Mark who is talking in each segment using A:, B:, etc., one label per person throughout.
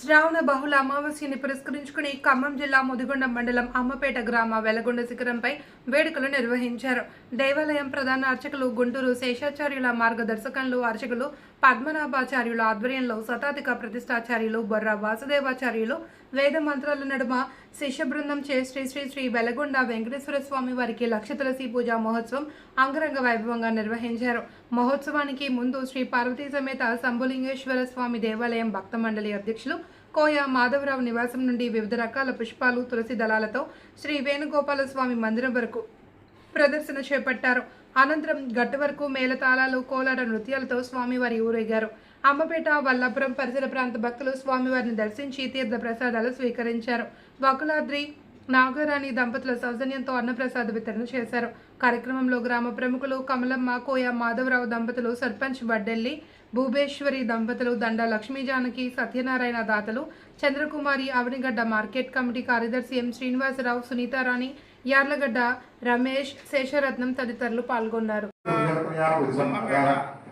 A: శ్రావణ బహుళ అమావాస్యని పురస్కరించుకుని ఖమ్మం జిల్లా ముదిగొండ మండలం అమ్మపేట గ్రామ వెలగొండ శిఖరంపై వేడుకలు నిర్వహించారు. దేవాలయం ప్రధాన అర్చకులు గుంటూరు శేషాచార్యుల మార్గదర్శకంలో అర్చకులు పద్మనాభాచార్యుల ఆధ్వర్యంలో శతాధిక ప్రతిష్టాచార్యులు బొర్ర వాసుదేవాచార్యులు వేద మంత్రాల నడుమ శిష్య బృందం చే శ్రీ శ్రీ శ్రీ వెలగొండ వెంకటేశ్వర స్వామి వారికి లక్ష తులసి పూజా మహోత్సవం అంగరంగ వైభవంగా నిర్వహించారు. మహోత్సవానికి ముందు శ్రీ పార్వతీ సమేత శంభులింగేశ్వర స్వామి దేవాలయం భక్త మండలి అధ్యక్షులు కోయ మాధవరావు నివాసం నుండి వివిధ రకాల పుష్పాలు తులసి దళాలతో శ్రీ వేణుగోపాల స్వామి మందిరం వరకు ప్రదర్శన చేపట్టారు. అనంతరం గట్టు వరకు మేళతాళాలు కోలాట నృత్యాలతో స్వామివారి ఊరేగారు. అమ్మపేట వల్లాపురం పరిసర ప్రాంత భక్తులు స్వామివారిని దర్శించి తీర్థ ప్రసాదాలు స్వీకరించారు. వకులాద్రి నాగరాణి దంపతుల సౌజన్యంతో అన్నప్రసాద వితరణ చేశారు. కార్యక్రమంలో గ్రామ ప్రముఖులు కమలమ్మ కోయ మాధవరావు దంపతులు సర్పంచ్ వడ్డెల్లి భూభేశ్వరి దంపతులు దండ లక్ష్మీ జానకి సత్యనారాయణ దాతలు చంద్రకుమారి అవనిగడ్డ మార్కెట్ కమిటీ కార్యదర్శి ఎం శ్రీనివాసరావు సునీతారాణి యార్లగడ్డ రమేష్ శేషరత్నం తదితరులు పాల్గొన్నారు.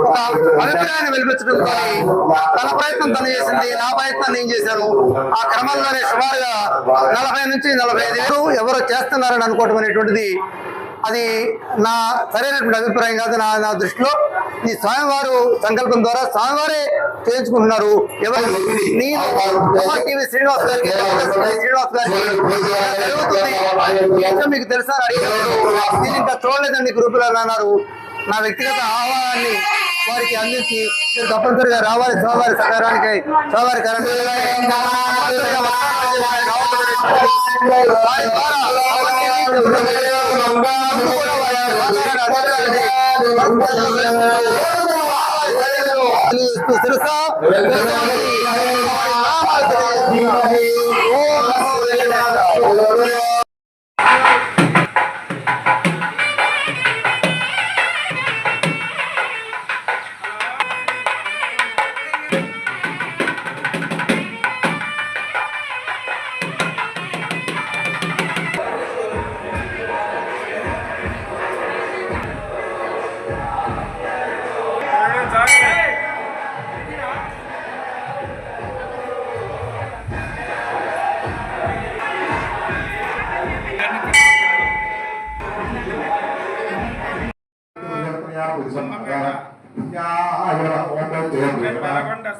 B: ఒక
C: అభిప్రాయాన్ని వెలిపించడం తన ప్రయత్నం తను చేసింది నా ప్రయత్నం నేను చేశాను ఆ క్రమంలోనే సుమారుగా నలభై నుంచి నలభై ఐదు వేలు ఎవరో చేస్తున్నారని అనుకోవటం అనేటువంటిది అది నా సరైనటువంటి అభిప్రాయం కాదు నా నా దృష్టిలో. ఈ స్వామివారు సంకల్పం ద్వారా స్వామివారే చేయించుకుంటున్నారు. ఎవరు? నేను. టీవీ శ్రీనివాస్ గారికి శ్రీనివాస్ గారికి మీకు తెలుసా? అని నేను ఇంకా చూడలేదండి గ్రూపులో అన్నారు. నా వ్యక్తిగత ఆహ్వానాన్ని వారికి అందించి మీరు తప్పనిసరిగా రావాలి సోమవారి సకారానికి సోమవారి కరెంట్ తెలుసా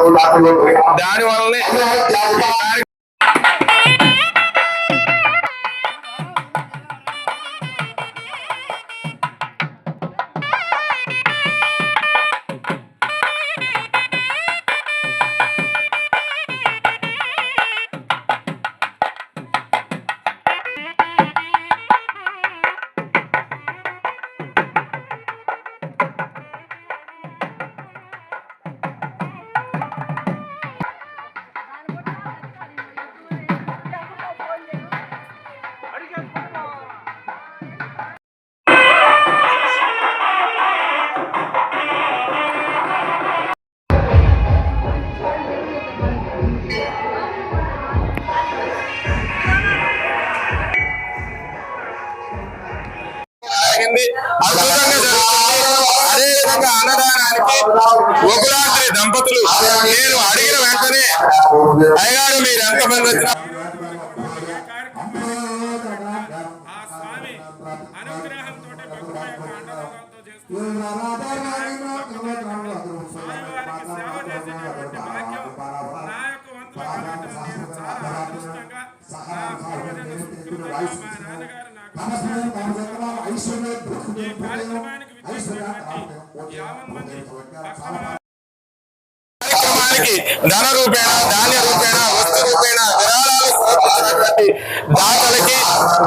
B: ఒక అరవై జరిగింది. అద్భుతంగా
C: జరిగింది. అదే విధంగా
D: అన్నదానానికి ఉగ్రాద్రి దంపతులు నేను అడిగిన వెంటనే అయ్యారు మీరు ఎంతమంది వచ్చినా
B: కార్యక్రమానికి
D: ధన రూపేణ ధాన్య రూపేణ వస్తు రూపేణ విరాళాలు. సమర్పించినటువంటి దాతలకి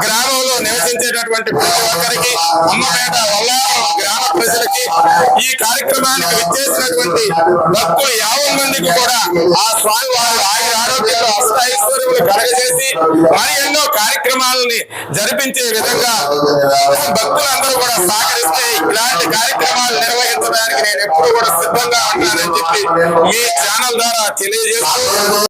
D: గ్రామంలో నివసించేటటువంటి ప్రతి ఒక్కరికి అమ్మపేట వల్లారం ఈ కార్యక్రమానికి విచ్చేసినటువంటి భక్తులు యాభై మందికి కూడా ఆ స్వామి వారు ఆయన ఆరోగ్యాలు అష్టైశ్వర్యములు కలగజేసి మరి ఎన్నో కార్యక్రమాలని జరిపించే విధంగా భక్తులందరూ కూడా సహకరిస్తే ఇలాంటి కార్యక్రమాలు నిర్వహించడానికి నేను ఎప్పుడు కూడా సిద్ధంగా ఉన్నానని చెప్పి మీ ఛానల్ ద్వారా తెలియజేస్తూ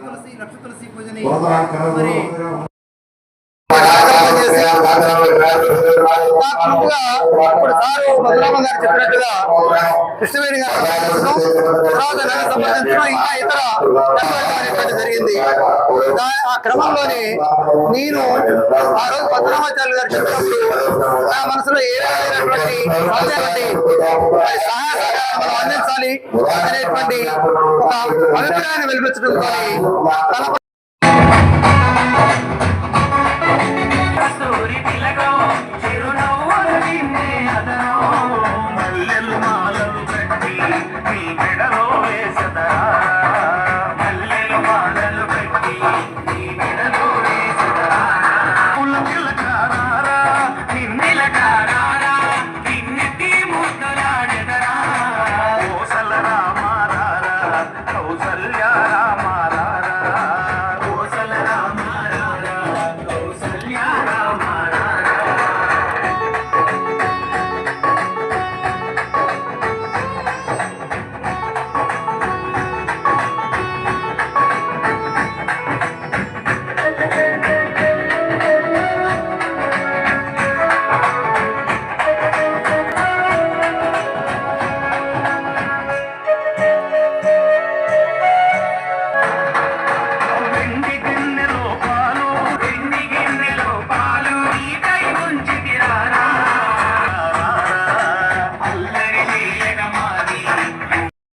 C: ತುಳಸಿ ಲಕ್ಷ ತುಳಸಿ ಪೂಜನೆ ఇప్పుడు సారు భద్రామ గారు చెప్పినట్టుగా కృష్ణవేణి గారు తర్వాత నన్ను సంబంధించిన ఇంకా ఇతర జరిగింది. ఆ క్రమంలోనే నేను ఆ రోజు భద్రామాచార్య గారు చెప్పినప్పుడు నా మనసులో ఏ విధమైనటువంటి సహాయ సహకారాలు అందించాలి అనేటువంటి ఒక అభిప్రాయాన్ని వెలిపించడంతో తల